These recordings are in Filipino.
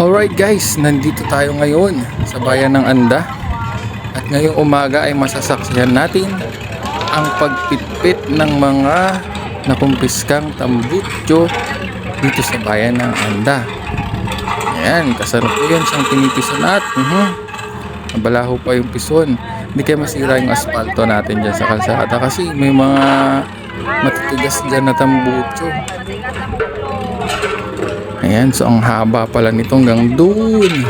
Alright guys, nandito tayo ngayon sa bayan ng Anda. At ngayong umaga ay masasaksihan natin ang pagpitpit ng mga nakumpiskang tambutso dito sa bayan ng Anda. Ayan, kasalukuyan siyang pinitisan at uh nabalaho pa yung pison. Hindi kaya masira yung asfalto natin dyan sa kalsada kasi may mga matitigas dyan na tambutso. Ayan, so ang haba pala nito hanggang doon.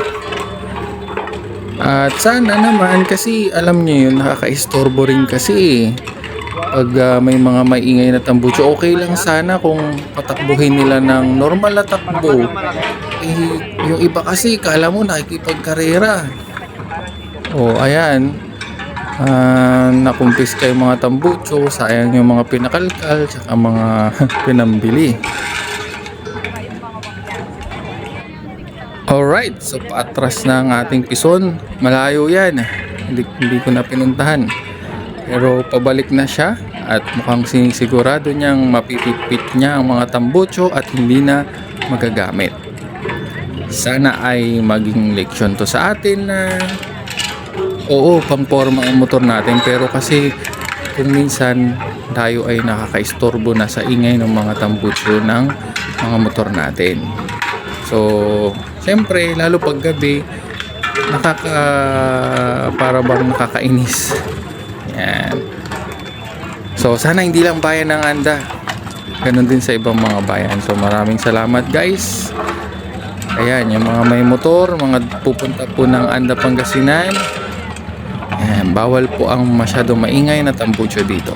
At sana naman kasi alam niyo yun, nakaka-istorbo rin kasi. Pag ah, may mga maingay na tambucho, okay lang sana kung patakbuhin nila ng normal na takbo. Eh, yung iba kasi, kala mo nakikipagkarera. O, ayan. Ah, nakumpis kayo mga tambucho, sayang yung mga pinakalkal, tsaka mga pinambili. Alright, so paatras na ang ating pison. Malayo yan. Hindi, hindi ko na pinuntahan. Pero pabalik na siya at mukhang sinisigurado niyang mapipitpit niya ang mga tambucho at hindi na magagamit. Sana ay maging leksyon to sa atin na oo, pang-forma ang motor natin pero kasi kung minsan tayo ay nakakaistorbo na sa ingay ng mga tambucho ng mga motor natin. So, siyempre, lalo pag gabi, nakaka, para bang nakakainis. Yan. So, sana hindi lang bayan ng Anda. Ganon din sa ibang mga bayan. So, maraming salamat guys. Ayan, yung mga may motor, mga pupunta po ng Anda Pangasinan. Bawal po ang masyado maingay na tambucho dito.